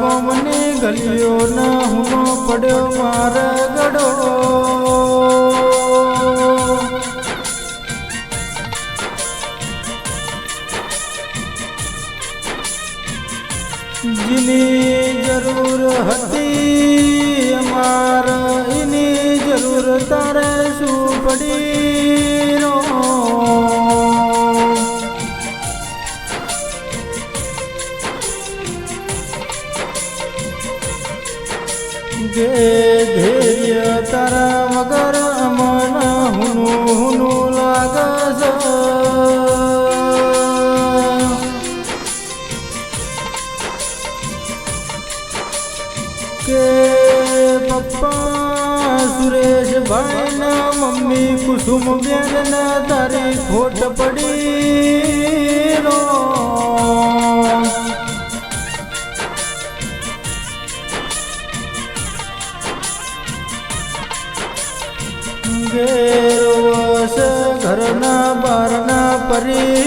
ગોમની ગલીઓ ન હુનો પડ્યો માર ગડો. જીની જરૂર હતી, અમાર એની જરૂર તારે શું પડી? કે પપ્પા સુરેશભાઈ ના મમ્મી કુસુમ બેન ના તારી ખોટ પડી રો. ઘરના બારના પરિવાર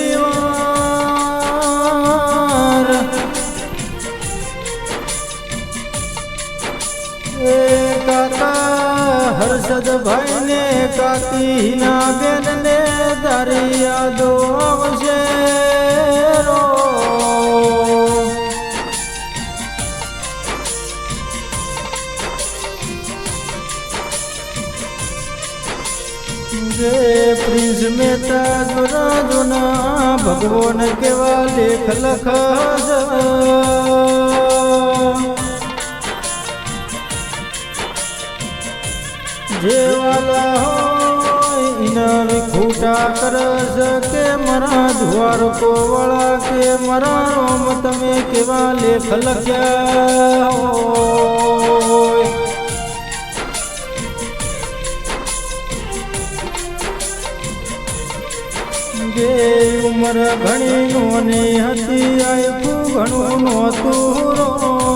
કાકા હર્ષદભાઈ ને કાકી ના બેન ને તારી યાદો આવશે રો પ્રિન્સ મહેતા જોરા જોના ભગવાન કેવા લેખ લખ જેવાલા હોય વિખૂટા કરસ કે મારા જુવાર કોવળા કે મારા તમે કેવા લેખ લખ્યા હોય. ગે ઉમર ઘણી નોની હતી આયકું ઘણું નહોતું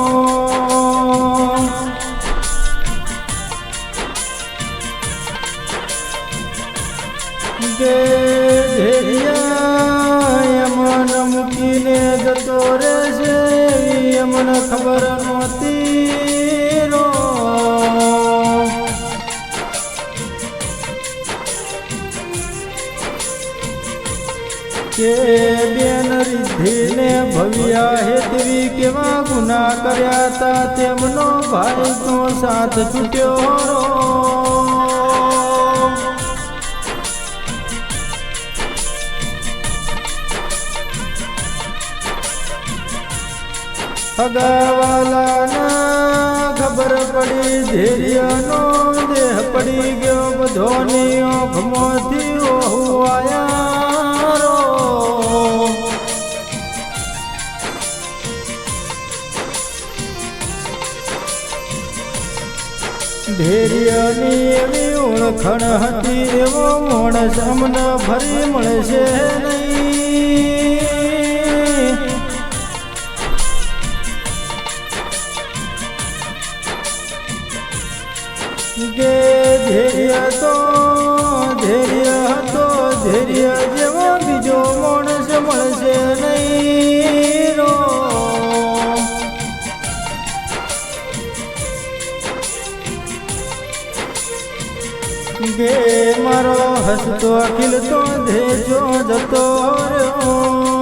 જતો રહેશે એવી મને ખબર નહોતી કે બેન રીધીને ભવ્યા હેતવી કેવા ગુના કર્યા તા, તેમનો ભાઈ તો સાથ છૂટ્યો રો અગાવાલાના ખબર પડી, ધૈર્યનો દેહ પડી ગયો બધોની આંખમાંથી ઓહુ આયા રો ધૈર્યની એવી ઓળખણ હતી, એવો મોણ અમને ફરી મળશે નહીં. ગે ધૈર્ય તો ધૈર્ય હતો ધૈર્ય જેવો બીજો માણસ મળશે નહીં ગે મારો હસતો ખીલતો ધેજો જતો રહ્યો.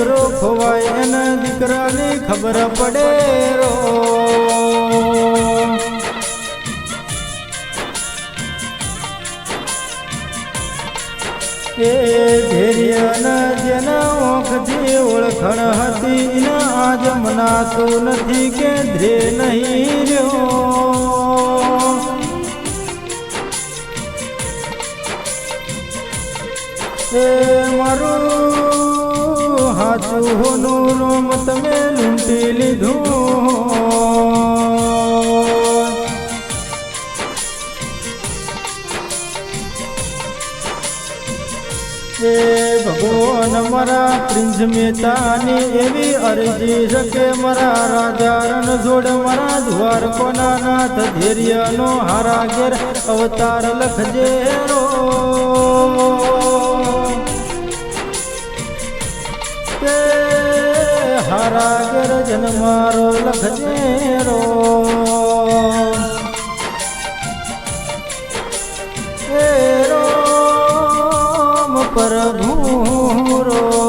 દીકરો ખોવાય, એના દીકરાની ખબર પડે રો. એ ધૈર્યના જેના ઓળખણ હતી, એના આજ મનાતું નથી કે ધ્રે નહીં રહ્યો. પશુઓનું રોમ તમે લૂંટી લીધું એ ભગવાન મારા પ્રિન્સ મહેતાની એવી અરજી શકે મારા રાજા રણછોડ મારા દ્વારકોના નાથ ધૈર્યનો હારા ઘેર અવતાર લખજે રો મહારાજ રજન મારો લખજે રો એ રોમ પ્રભુ રો